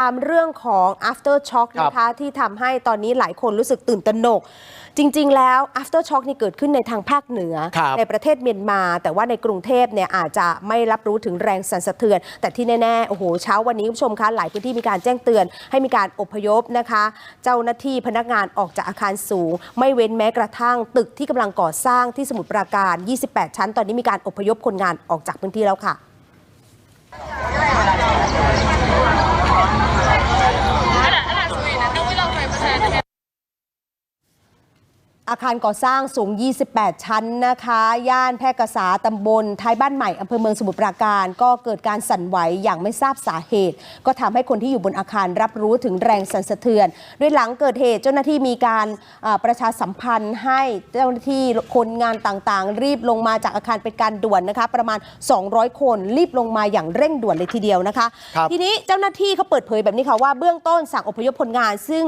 ตามเรื่องของ after shock ครับนะคะที่ทำให้ตอนนี้หลายคนรู้สึกตื่นตระหนก จริง ๆ แล้ว after shock นี่เกิดขึ้นในทางภาคเหนือครับในประเทศเมียนมา แต่ว่าในกรุงเทพเนี่ยอาจจะไม่รับรู้ถึงแรงสั่นสะเทือน แต่ที่แน่ๆโอ้โหเช้าวันนี้คุณผู้ชมคะหลายพื้นที่มีการแจ้งเตือน ให้มีการอพยพนะคะ เจ้าหน้าที่พนักงานออกจากอาคารสูง ไม่เว้นแม้กระทั่ง ตึกที่กำลังก่อสร้างที่สมุทรปราการ 28 ชั้น ตอนนี้มีการอพยพคนงานออกจากพื้นที่แล้วค่ะ อาคารก่อสร้างสูง 28 ชั้นนะคะ ย่านแพร่กษาตำบลท้ายบ้านใหม่อำเภอเมืองสมุทรปราการ ก็เกิดการสั่นไหวอย่างไม่ทราบสาเหตุ ก็ทำให้คนที่อยู่บนอาคารรับรู้ถึงแรงสั่นสะเทือนโดยหลังเกิดเหตุเจ้าหน้าที่มีการอ่าประชาสัมพันธ์ให้เจ้าหน้าที่คนงานต่างๆ รีบลงมาจากอาคารเป็นการด่วนนะคะ ประมาณ 200 คนรีบลงมาอย่างเร่งด่วนเลยทีเดียวนะคะครับทีนี้เจ้าหน้าที่เขาเปิดเผยแบบนี้ค่ะว่าเบื้องต้นสั่งอพยพคนงานซึ่ง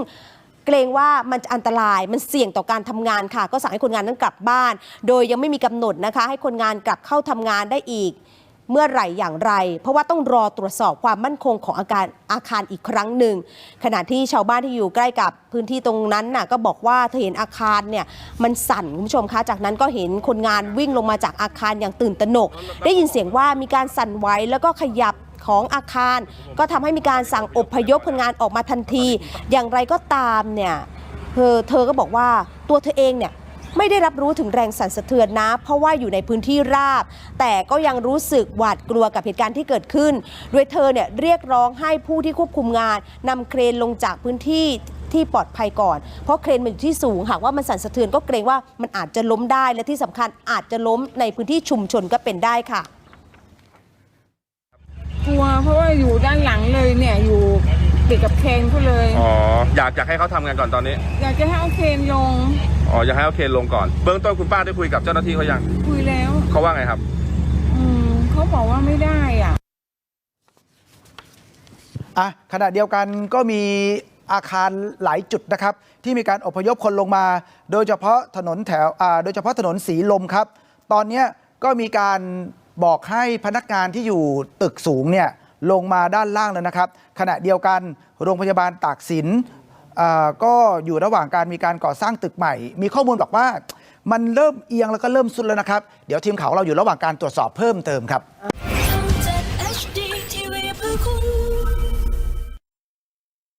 เกรงว่ามันจะอันตรายมันเสี่ยงต่อการทำงานค่ะ ก็สั่งให้คนงานนั้นกลับบ้าน โดยยังไม่มีกำหนดนะคะ ให้คนงานกลับเข้าทำงานได้อีก เมื่อไหร่อย่างไร เพราะว่าต้องรอตรวจสอบความมั่นคงของอาการอาคารอีกครั้งหนึ่ง ขณะที่ชาวบ้านที่อยู่ใกล้กับพื้นที่ตรงนั้นน่ะก็บอกว่าเธอเห็นอาคารเนี่ยมันสั่นคุณผู้ชมคะจากนั้นก็เห็นคนงานวิ่งลงมาจากอาคารอย่างตื่นตระหนก ได้ยินเสียงว่ามีการสั่นไหวแล้วก็ขยับ ของอาคาร ก็ทำให้มีการสั่งอบพยพคนงานออกมาทันที อย่างไรก็ตามเนี่ยเธอเธอก็บอกว่าตัวเธอเองเนี่ยไม่ได้รับรู้ถึงแรงสั่นสะเทือนนะ เพราะว่าอยู่ในพื้นที่ราบ แต่ก็ยังรู้สึกหวาดกลัวกับเหตุการณ์ที่เกิดขึ้น โดยเธอเนี่ยเรียกร้องให้ผู้ที่ควบคุมงานนำเครนลงจากพื้นที่ที่ปลอดภัยก่อน เพราะเครนมันอยู่ที่สูงหากว่ามันสั่นสะเทือนก็เกรงว่ามันอาจจะล้มได้และที่สำคัญอาจจะล้มในพื้นที่ชุมชนก็เป็นได้ค่ะ กลัว เพราะว่าอยู่ด้านหลังเลยเนี่ยอยู่ติดกับเคนเขาเลยอ๋ออยากอยากให้เขาทำงานก่อนตอนนี้อยากจะให้เอาเคนลงอ๋ออยากให้เอาเคนลงก่อน เบื้องต้นคุณป้าได้คุยกับเจ้าหน้าที่เขายังคุยแล้ว เขาว่าไงครับ อืมเขาบอกว่าไม่ได้อะ อะขณะเดียวกันก็มีอาคารหลายจุดนะครับ ที่มีการอพยพคนลงมา โดยเฉพาะถนนแถวอ่าโดยเฉพาะถนนสีลมครับ ตอนเนี้ยก็มีการ บอกให้พนักงานที่อยู่ตึกสูงเนี่ยลงมาด้านล่างแล้วนะครับ ขณะเดียวกันโรงพยาบาลตากสินก็อยู่ระหว่างการมีการก่อสร้างตึกใหม่ มีข้อมูลบอกว่ามันเริ่มเอียงแล้วก็เริ่มสุดแล้วนะครับ เดี๋ยวทีมข่าวเราอยู่ระหว่างการตรวจสอบเพิ่มเติมครับ